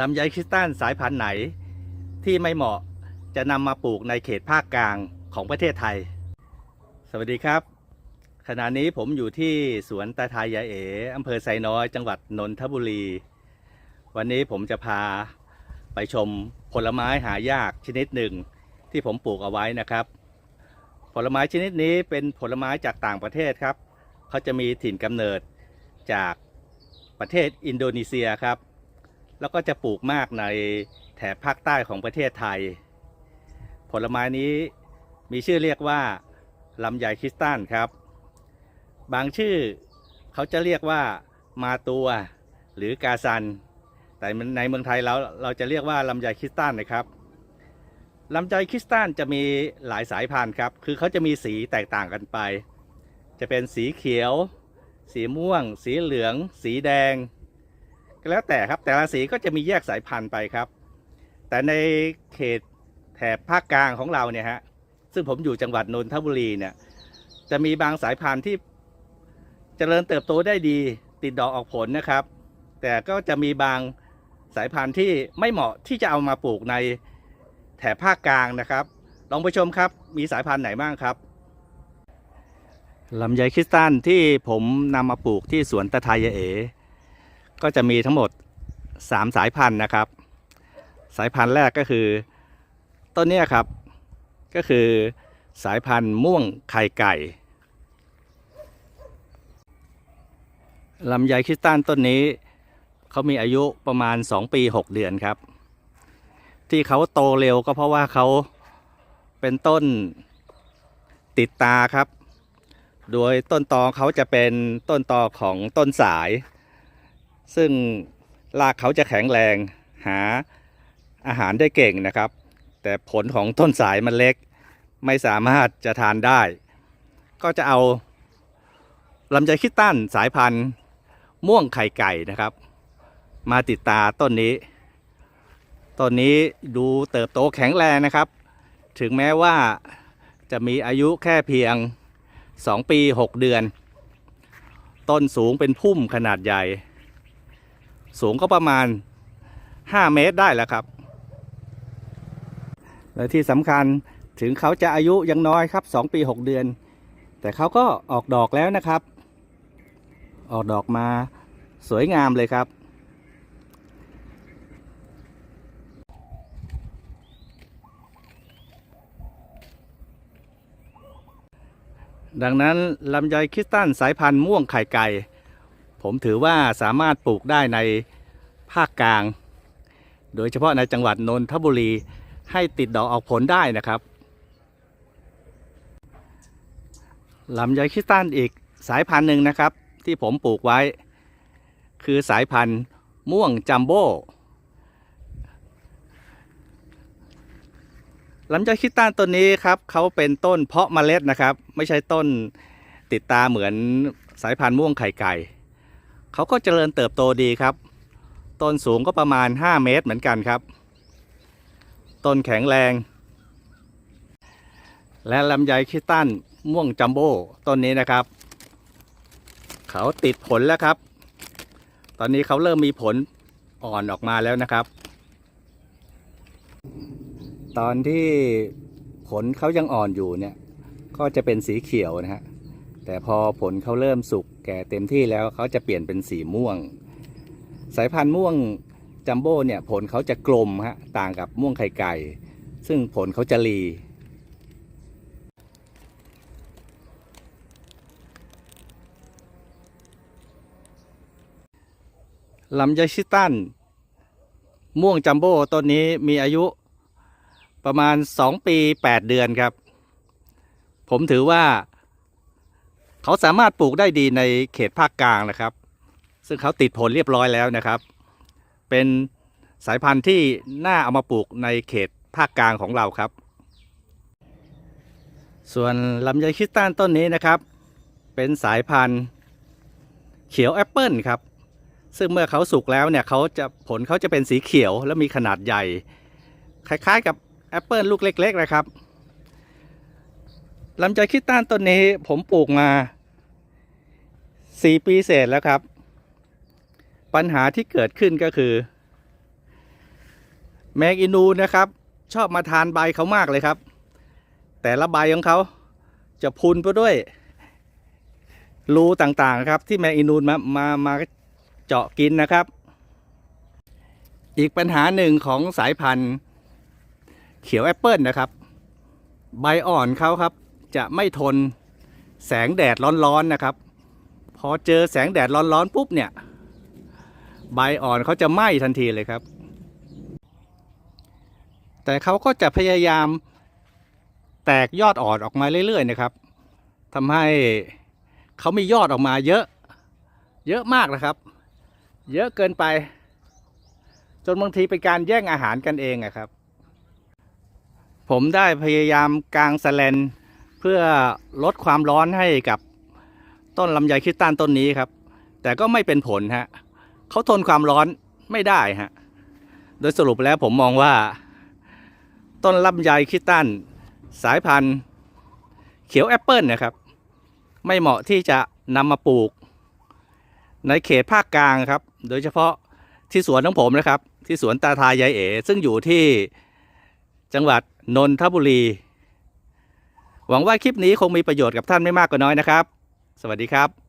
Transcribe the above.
ลำไยคริสตัลสายพันธุ์ไหน ที่ไม่เหมาะจะนำมาปลูกในเขตภาคกลางของประเทศไทย สวัสดีครับ ขณะนี้ผมอยู่ที่สวนตาทายยายเอ๋อำเภอไซน้อย จังหวัดนนทบุรี วันนี้ผมจะพาไปชมผลไม้หายากชนิดหนึ่งที่ผมปลูกเอาไว้นะครับ ผลไม้ชนิดนี้เป็นผลไม้จากต่างประเทศครับเขาจะมีถิ่นกำเนิดจากประเทศอินโดนีเซียครับ แล้วก็จะปลูกมากในแถบภาคใต้ของประเทศไทย ผลไม้นี้มีชื่อเรียกว่าลำไยคริสตัลครับ บางชื่อเขาจะเรียกว่ามาตัวหรือกาซัน แต่ในเมืองไทยเราเราจะเรียกว่าลำไยคริสตัลนะครับลำไยคริสตัลจะมีหลายสายพันธุ์ครับ คือเขาจะมีสีแตกต่างกันไป จะเป็นสีเขียว สีม่วง สีเหลือง สีแดง แล้วแต่ครับแต่ละสีก็จะมีแยกสายพันธุ์ไปครับ แต่ในเขตแถบภาคกลางของเราเนี่ยฮะซึ่งผมอยู่จังหวัดนนทบุรีเนี่ยจะมีบางสายพันธุ์ที่เจริญเติบโตได้ดีติดดอกออกผลนะครับ แต่ก็จะมีบางสายพันธุ์ที่ไม่เหมาะที่จะเอามาปลูกในแถบภาคกลางนะครับ ลองไปชมครับมีสายพันธุ์ไหนบ้างครับลำไยคริสตัลที่ผมนำมาปลูกที่สวนตะไทยเอ ก็จะมีทั้งหมด 3 สายพันธุ์นะครับ สายพันธุ์แรกก็คือ ต้นนี้ครับ ก็คือสายพันธุ์ม่วงไข่ไก่ลำไยคริสตัลต้นนี้ เขามีอายุประมาณ 2 ปี 6 เดือนครับ ที่เขาโตเร็วก็เพราะว่าเขาเป็นต้นติดตาครับ โดยต้นตอเขาจะเป็นต้นตอของต้นสาย ซึ่งรากเขาจะแข็งแรงหาอาหารได้เก่งนะครับ แต่ผลของต้นสายมันเล็ก ไม่สามารถจะทานได้ ก็จะเอาลำไยคิดตั้นสายพันธุ์ม่วงไข่ไก่นะครับ มาติดตาต้นนี้ต้นนี้ดูเติบโตแข็งแรงนะครับ ถึงแม้ว่าจะมีอายุแค่เพียง 2 ปี 6 เดือน ต้นสูงเป็นพุ่มขนาดใหญ่ สูงก็ประมาณ 5 เมตรได้แล้วครับ และที่สำคัญถึงเขาจะอายุยังน้อยครับ 2 ปี 6 เดือน แต่เขาก็ออกดอกแล้วนะครับ ออกดอกมาสวยงามเลยครับดังนั้นลำไยคริสตัลสายพันธุ์ม่วงไข่ไก่ ผมถือว่าสามารถปลูกได้ในภาคกลาง โดยเฉพาะในจังหวัดนนทบุรีให้ติดดอกออกผลได้นะครับลำไยคิสตัลอีกสายพันธุ์หนึ่งนะครับ ที่ผมปลูกไว้ คือสายพันธุ์ม่วงจัมโบ้ลำไยคิสตัลต้นนี้ครับเขาเป็นต้นเพาะเมล็ดนะครับ ไม่ใช่ต้นติดตาเหมือนสายพันธุ์ม่วงไข่ไก่ เขาก็เจริญเติบโตดีครับ ต้นสูงก็ประมาณ 5 เมตรเหมือนกันครับ ต้นแข็งแรง และลำไยคิตันม่วงจัมโบ้ต้นนี้นะครับ เขาติดผลแล้วครับ ตอนนี้เขาเริ่มมีผลอ่อนออกมาแล้วนะครับ ตอนที่ผลเขายังอ่อนอยู่เนี่ย ก็จะเป็นสีเขียวนะฮะ แต่พอผลเขาเริ่มสุกแก่เต็มที่แล้วเขาจะเปลี่ยนเป็นสีม่วง สายพันธุ์ม่วงจัมโบ้เนี่ยผลเขาจะกลมฮะต่างกับม่วงไข่ไก่ ซึ่งผลเขาจะรีลำไยชิตันม่วงจัมโบ้ต้นนี้มีอายุประมาณ 2 ปี 8 เดือนครับ ผมถือว่า เขาสามารถปลูกได้ดีในเขตภาคกลางนะครับ ซึ่งเขาติดผลเรียบร้อยแล้วนะครับ เป็นสายพันธุ์ที่น่าเอามาปลูกในเขตภาคกลางของเราครับ ส่วนลำไยคริสตัลต้นนี้นะครับ เป็นสายพันธุ์เขียวแอปเปิลครับ ซึ่งเมื่อเขาสุกแล้วเนี่ยเขาจะผลเขาจะเป็นสีเขียวและมีขนาดใหญ่ คล้ายๆ กับแอปเปิลลูกเล็ก ๆ นะครับลำไยคริสตัลต้นนี้ผมปลูกมา 4ปีเศษแล้วครับ ปัญหาที่เกิดขึ้นก็คือ แมงอินูนะครับ ชอบมาทานใบเขามากเลยครับ แต่ละใบของเขาจะพุนไปด้วย รูต่างๆครับ ที่แมงอินูนมามามาเจาะกินนะครับ อีกปัญหาหนึ่งของสายพันธุ์เขียวแอปเปิลนะครับ ใบอ่อนเขาครับ จะไม่ทนแสงแดดร้อนๆนะครับ พอเจอแสงแดดร้อนๆปุ๊บเนี่ย ใบอ่อนเขาจะไหม้ทันทีเลยครับ แต่เขาก็จะพยายามแตกยอดอ่อนออกมาเรื่อยๆนะครับทำให้เขามียอดออกมาเยอะ เยอะมากนะครับ เยอะเกินไป จนบางทีเป็นการแย่งอาหารกันเองอะครับ ผมได้พยายามกางสแลนเพื่อลดความร้อนให้กับ ต้นลำไยคริสตันต้นนี้ครับ แต่ก็ไม่เป็นผลฮะเขาทนความร้อนไม่ได้ฮะโดยสรุปแล้วผมมองว่า ต้นลำไยคริสตันสายพันธุ์ เขียวแอปเปิลนะครับ ไม่เหมาะที่จะนำมาปลูก ในเขตภาคกลางครับ โดยเฉพาะที่สวนของผมนะครับ ที่สวนตาทายายเอ๋ซึ่งอยู่ที่จังหวัดนนทบุรี หวังว่าคลิปนี้คงมีประโยชน์กับท่านไม่มากก็น้อยนะครับ สวัสดีครับ